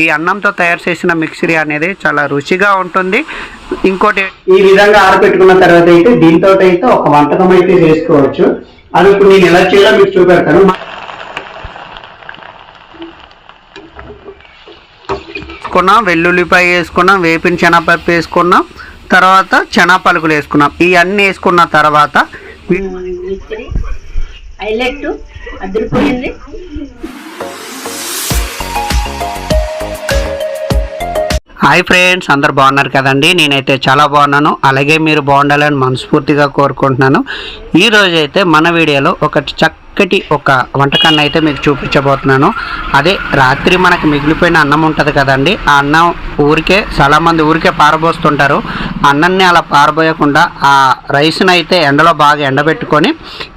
ఈ అన్నంతో తయారు చేసిన మిక్సరీ అనేది చాలా రుచిగా ఉంటుంది. ఇంకోటి ఈ విధంగా ఆరబెట్టుకున్న తర్వాత అయితే దీంతో అయితే ఒక వంటకం అయితే చేసుకోవచ్చు. అది ఇప్పుడు నేను ఎలా చేయాలో మీకు చూపెడతాను. వేసుకున్నాం వెల్లుల్లిపాయ వేసుకున్నాం వేపిన శనగపప్పు వేసుకున్నాం తర్వాత శనగ పలుకులు వేసుకున్నాం ఇవన్నీ వేసుకున్న తర్వాత హైలైట్ అదిరిపోయింది హాయ్ ఫ్రెండ్స్ అందరు బాగున్నారు కదండి? నేనైతే చాలా బాగున్నాను. అలాగే మీరు బాగుండాలని మనస్ఫూర్తిగా కోరుకుంటున్నాను. ఈ అయితే మన వీడియోలో ఒక చక్కటి ఒక వంటకాన్ని అయితే మీకు చూపించబోతున్నాను. అదే రాత్రి మనకు మిగిలిపోయిన అన్నం ఉంటుంది కదండి. ఆ అన్నం ఊరికే చాలామంది ఊరికే పారబోస్తుంటారు. అన్నాన్ని అలా పారబోయకుండా ఆ రైస్ని అయితే ఎండలో బాగా ఎండబెట్టుకొని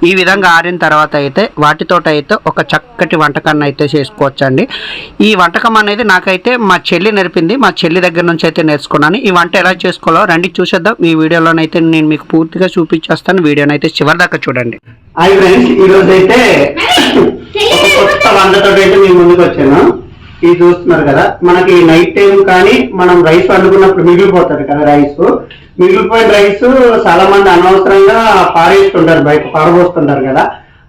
ఈ విధంగా ఆరిన తర్వాత అయితే వాటితోటి అయితే ఒక చక్కటి వంటకాన్ని అయితే చేసుకోవచ్చండి. ఈ వంటకం అనేది నాకైతే మా చెల్లి నేర్పింది. మా చెల్లి దగ్గర నుంచి అయితే నేర్చుకున్నాను. ఈ వంట ఎలా చేసుకోవాలో రండి చూసేద్దాం. ఈ వీడియోలోనైతే నేను మీకు పూర్తిగా చూపించేస్తాను. వీడియోనైతే చివరి దాకా చూడండి. హాయ్ ఫ్రెండ్స్ ఈ రోజు అయితే ఒక కొత్త వంటతో అయితే మీ ముందుకు వచ్చాను. ఇది చూస్తున్నారు కదా మనకి నైట్ టైం కానీ మనం రైస్ వండుకున్నప్పుడు మిగిలిపోతుంది కదా రైస్ మిగిలిపోయిన రైస్ చాలా మంది అనవసరంగా పారేస్తుంటారు బయట పారబోస్తుంటారు కదా.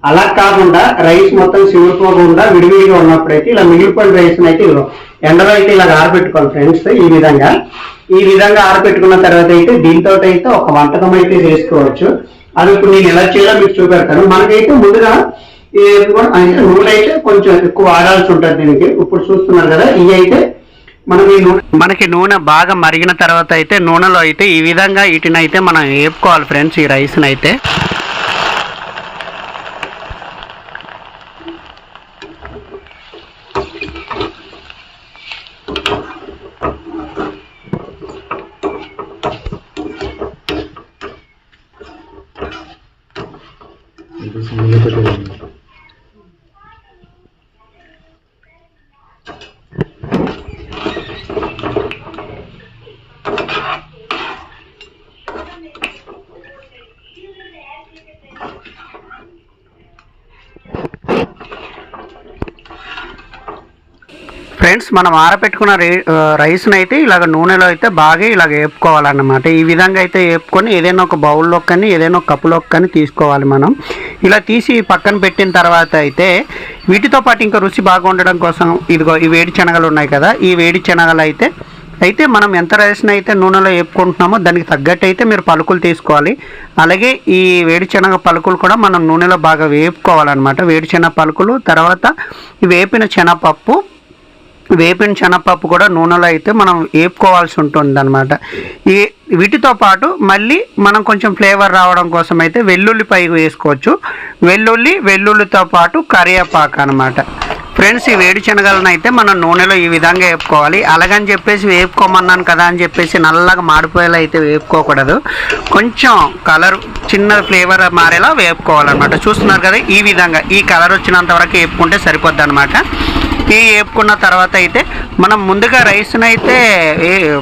అలా కాకుండా రైస్ మొత్తం చివరిపోకుండా విడివిడిగా ఉన్నప్పుడైతే ఇలా మిగిలిపోయిన రైస్ అయితే ఎండలో అయితే ఇలా ఆరబెట్టుకోవాలి ఫ్రెండ్స్ ఈ విధంగా. ఈ విధంగా ఆరబెట్టుకున్న తర్వాత అయితే దీంతో అయితే ఒక వంటకం అయితే చేసుకోవచ్చు. అది ఇప్పుడు నేను ఎలా చేయాలో మీకు చూపెడతాను. మనకైతే ముందుగా అంటే నూనె అయితే కొంచెం ఎక్కువ వాడాల్సి ఉంటుంది దీనికి. ఇప్పుడు చూస్తున్నారు కదా ఇవి అయితే మనం ఈ నూనె మనకి నూనె బాగా మరిగిన తర్వాత అయితే నూనెలో అయితే ఈ విధంగా వీటిని అయితే మనం వేపుకోవాలి ఫ్రెండ్స్ ఈ రైస్ని అయితే ఫ్రెండ్స్ మనం ఆరబెట్టుకున్న రే రైస్ని అయితే ఇలాగ నూనెలో అయితే బాగా ఇలాగ వేపుకోవాలన్నమాట ఈ విధంగా అయితే వేపుకొని ఏదైనా ఒక బౌల్లో కానీ ఏదైనా ఒక కప్పులో కానీ తీసుకోవాలి మనం. ఇలా తీసి పక్కన పెట్టిన తర్వాత అయితే వీటితో పాటు ఇంకా రుచి బాగా ఉండడం కోసం ఇదిగో ఈ వేడి శనగలు ఉన్నాయి కదా ఈ వేడి శనగలు అయితే అయితే మనం ఎంత రైస్ని అయితే నూనెలో వేపుకుంటున్నామో దానికి తగ్గట్టు అయితే మీరు పలుకులు తీసుకోవాలి. అలాగే ఈ వేడిశనగ పలుకులు కూడా మనం నూనెలో బాగా వేపుకోవాలన్నమాట. వేడిశనగ పలుకులు తర్వాత వేపిన శనగపప్పు వేపిన శనగపప్పు కూడా నూనెలో అయితే మనం వేపుకోవాల్సి ఉంటుంది అనమాట ఈ వీటితో పాటు మళ్ళీ మనం కొంచెం ఫ్లేవర్ రావడం కోసం అయితే వెల్లుల్లి పై వేసుకోవచ్చు. వెల్లుల్లి వెల్లుల్లితో పాటు కరివేపాకు అనమాట ఫ్రెండ్స్ ఈ వేడి శనగలను అయితే మనం నూనెలో ఈ విధంగా వేపుకోవాలి. అలాగని చెప్పేసి వేపుకోమన్నాను కదా అని చెప్పేసి నల్లగా మాడిపోయేలా అయితే వేపుకోకూడదు. కొంచెం కలర్ చిన్న ఫ్లేవర్ మారేలా వేపుకోవాలన్నమాట. చూస్తున్నారు కదా ఈ విధంగా ఈ కలర్ వచ్చినంత వరకు వేపుకుంటే సరిపోద్ది అనమాట ఈ వేపుకున్న తర్వాత అయితే మనం ముందుగా రైస్ని అయితే ఏ-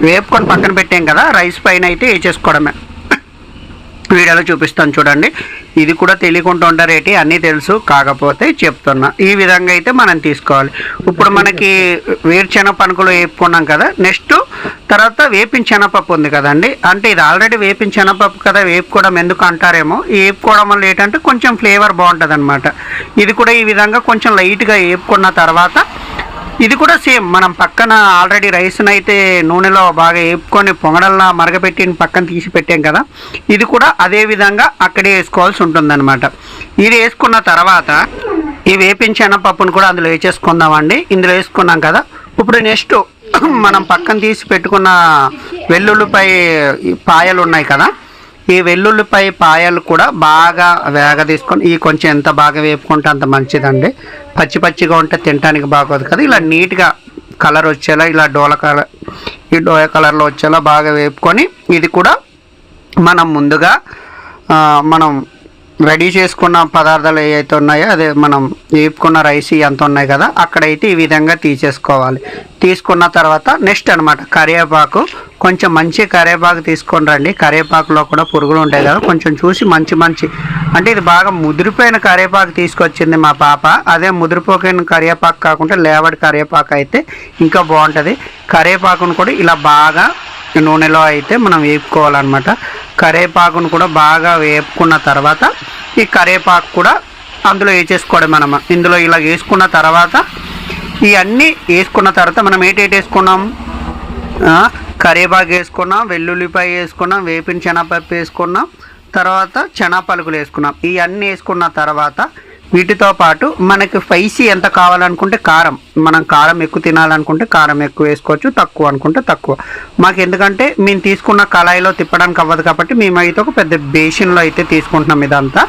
వేపుకొని పక్కన పెట్టాం కదా రైస్ పైన అయితే వేసేసుకోవడమే. వీడియోలో చూపిస్తాను చూడండి. ఇది కూడా తెలియకుండా ఉండరేటి అన్నీ తెలుసు. కాకపోతే చెప్తున్నా. ఈ విధంగా అయితే మనం తీసుకోవాలి. ఇప్పుడు మనకి వేరుశెనగ పనుకులు వేపుకున్నాం కదా. నెక్స్ట్ తర్వాత వేపిన ఉంది కదండి. అంటే ఇది ఆల్రెడీ వేపిన శనగపప్పు కదా. వేపుకోవడం ఎందుకు అంటారేమో. వేపుకోవడం వల్ల ఏంటంటే కొంచెం ఫ్లేవర్ బాగుంటుంది అనమాట ఇది కూడా ఈ విధంగా కొంచెం లైట్గా వేపుకున్న తర్వాత ఇది కూడా సేమ్. మనం పక్కన ఆల్రెడీ రైస్ని అయితే నూనెలో బాగా వేపుకొని పొంగడల్లా మరగపెట్టి పక్కన తీసి పెట్టాం కదా. ఇది కూడా అదే విధంగా అక్కడే వేసుకోవాల్సి ఉంటుందన్నమాట. ఇది వేసుకున్న తర్వాత ఈ వేపించిన పప్పును కూడా అందులో వేసేసుకుందామండి. ఇందులో వేసుకున్నాం కదా. ఇప్పుడు నెక్స్ట్ మనం పక్కన తీసి పెట్టుకున్న వెల్లుల్లిపై పాయలు ఉన్నాయి కదా. ఈ వెల్లుల్లిపై పాయలు కూడా బాగా వేగ తీసుకొని ఈ కొంచెం ఎంత బాగా వేపుకుంటే అంత మంచిదండి. పచ్చి పచ్చిగా ఉంటే తినడానికి బాగోదు కదా. ఇలా నీట్గా కలర్ వచ్చేలా ఇలా డోల కలర్ ఈ డోయ కలర్లో వచ్చేలా బాగా వేపుకొని ఇది కూడా మనం ముందుగా మనం రెడీ చేసుకున్న పదార్థాలు ఏవైతే ఉన్నాయో అదే మనం వేపుకున్న రైస్ ఎంత ఉన్నాయి కదా అక్కడైతే ఈ విధంగా తీసేసుకోవాలి. తీసుకున్న తర్వాత నెక్స్ట్ అనమాట కరివేపాకు. కొంచెం మంచి కరివేపాకు తీసుకొని రండి. కరివేపాకులో కూడా పురుగులు ఉంటాయి కదా కొంచెం చూసి మంచి మంచి. అంటే ఇది బాగా ముదిరిపోయిన కరివేపాకు తీసుకొచ్చింది మా పాప. అదే ముదిరిపోయిన కరివేపాకు కాకుండా లేవడి కరివేపాకు అయితే ఇంకా బాగుంటుంది. కరివేపాకును కూడా ఇలా బాగా నూనెలో అయితే మనం వేపుకోవాలన్నమాట. కరివేపాకును కూడా బాగా వేపుకున్న తర్వాత ఈ కరివేపాకు కూడా అందులో వేసేసుకోవడం మనం. ఇందులో ఇలా వేసుకున్న తర్వాత ఇవన్నీ వేసుకున్న తర్వాత మనం ఏటేటి వేసుకున్నాం? కరేపాకు కరివేపాకు వేసుకున్నాం వెల్లుల్లిపాయ వేసుకున్నాం వేపిన శనగపప్పు వేసుకున్నాం తర్వాత చెనా పలుకులు వేసుకున్నాం ఇవన్నీ వేసుకున్న తర్వాత వీటితో పాటు మనకి స్పైసీ ఎంత కావాలనుకుంటే కారం. మనం కారం ఎక్కువ తినాలనుకుంటే కారం ఎక్కువ వేసుకోవచ్చు తక్కువ అనుకుంటే తక్కువ. మాకు ఎందుకంటే మేము తీసుకున్న కళాయిలో తిప్పడానికి అవ్వదు కాబట్టి మేమైతే ఒక పెద్ద బేసిన్లో అయితే తీసుకుంటున్నాం ఇదంతా.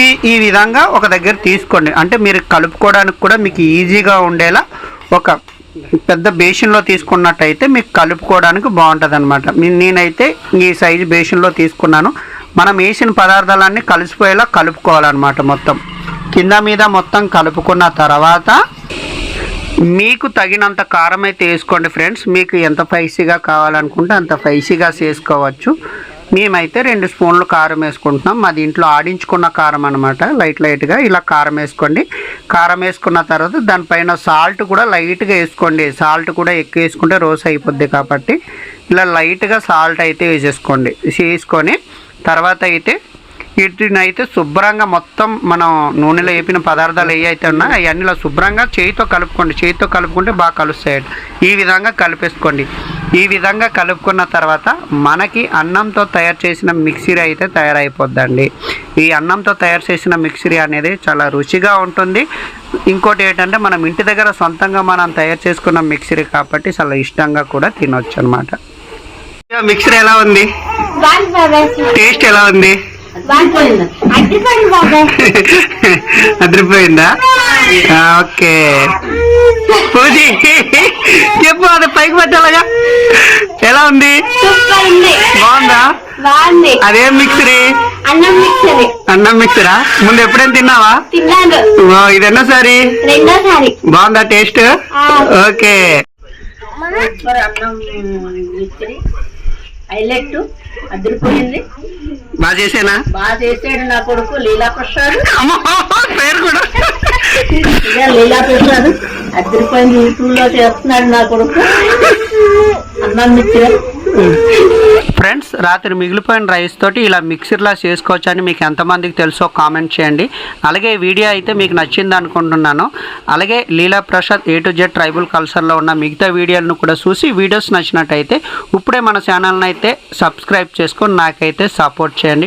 ఈ ఈ విధంగా ఒక దగ్గర తీసుకోండి. అంటే మీరు కలుపుకోవడానికి కూడా మీకు ఈజీగా ఉండేలా ఒక పెద్ద బేసిన్లో తీసుకున్నట్టయితే మీకు కలుపుకోవడానికి బాగుంటుంది అనమాట నేనైతే ఈ సైజు బేసిన్లో తీసుకున్నాను. మనం వేసిన పదార్థాలన్నీ కలిసిపోయేలా కలుపుకోవాలన్నమాట మొత్తం. కింద మీద మొత్తం కలుపుకున్న తర్వాత మీకు తగినంత కారం అయితే వేసుకోండి ఫ్రెండ్స్. మీకు ఎంత స్పైసీగా కావాలనుకుంటే అంత స్పైసీగా చేసుకోవచ్చు. మేమైతే రెండు స్పూన్లు కారం వేసుకుంటున్నాం. మా దీంట్లో ఆడించుకున్న కారం అనమాట లైట్ లైట్గా ఇలా కారం వేసుకోండి. కారం వేసుకున్న తర్వాత దానిపైన సాల్ట్ కూడా లైట్గా వేసుకోండి. సాల్ట్ కూడా ఎక్కువ వేసుకుంటే రోస్ అయిపోద్ది కాబట్టి. ఇలా లైట్గా సాల్ట్ అయితే వేసేసుకోండి. వేసుకొని తర్వాత అయితే వీటిని అయితే శుభ్రంగా మొత్తం మనం నూనెలో వేపిన పదార్థాలు ఏ అయితే ఉన్నాయో అవన్నీ ఇలా శుభ్రంగా చేయితో కలుపుకోండి. చేయితో కలుపుకుంటే బాగా కలుస్తాయి. ఈ విధంగా కలిపేసుకోండి. ఈ విధంగా కలుపుకున్న తర్వాత మనకి అన్నంతో తయారు చేసిన మిక్సీ అయితే తయారైపోద్దండి. ఈ అన్నంతో తయారు చేసిన మిక్సీ అనేది చాలా రుచిగా ఉంటుంది. ఇంకోటి ఏంటంటే మనం ఇంటి దగ్గర సొంతంగా మనం తయారు చేసుకున్న మిక్సీ కాబట్టి చాలా ఇష్టంగా కూడా తినొచ్చు అనమాట మిక్సీ ఎలా ఉంది? టేస్ట్ ఎలా ఉంది? అదిరిపోయిందా? ఓకే. పూజి చెప్పు అది పైకి పెట్టాలగా. ఎలా ఉంది? సూపర్ ఉంది. బాగుందా? అదేం మిక్సరీ? అన్నం మిక్సర్. అన్నం మిక్సరా? ముందు ఎప్పుడైనా తిన్నావా? తిన్నాను. ఇది ఎన్నోసారి రెండోసారి బాగుందా టేస్ట్? ఆ. ఓకే. అన్నం హైలైట్. అదిరిపోయింది బాగా చేసేనా? బాగా చేసాడు నా కొడుకు లీలా ప్రసాద్ పేరు కూడా. లీలా ప్రసాద్ అదిరిపోయింది యూట్యూబ్లో చేస్తున్నాడు నా కొడుకు. అన్నం మిస్త్రి ఫ్రెండ్స్ రాత్రి మిగిలిపోయిన రైస్ తోటి ఇలా మిక్సర్లా చేసుకోవచ్చు అని మీకు ఎంతమందికి తెలుసో కామెంట్ చేయండి. అలాగే ఈ వీడియో అయితే మీకు నచ్చింది అనుకుంటున్నాను. అలాగే Leela Prasad A to Z tribal కల్చర్లో ఉన్న మిగతా వీడియోలను కూడా చూసి వీడియోస్ నచ్చినట్టయితే ఇప్పుడే మన ఛానల్ని అయితే సబ్స్క్రైబ్ చేసుకొని నాకైతే సపోర్ట్ చేయండి.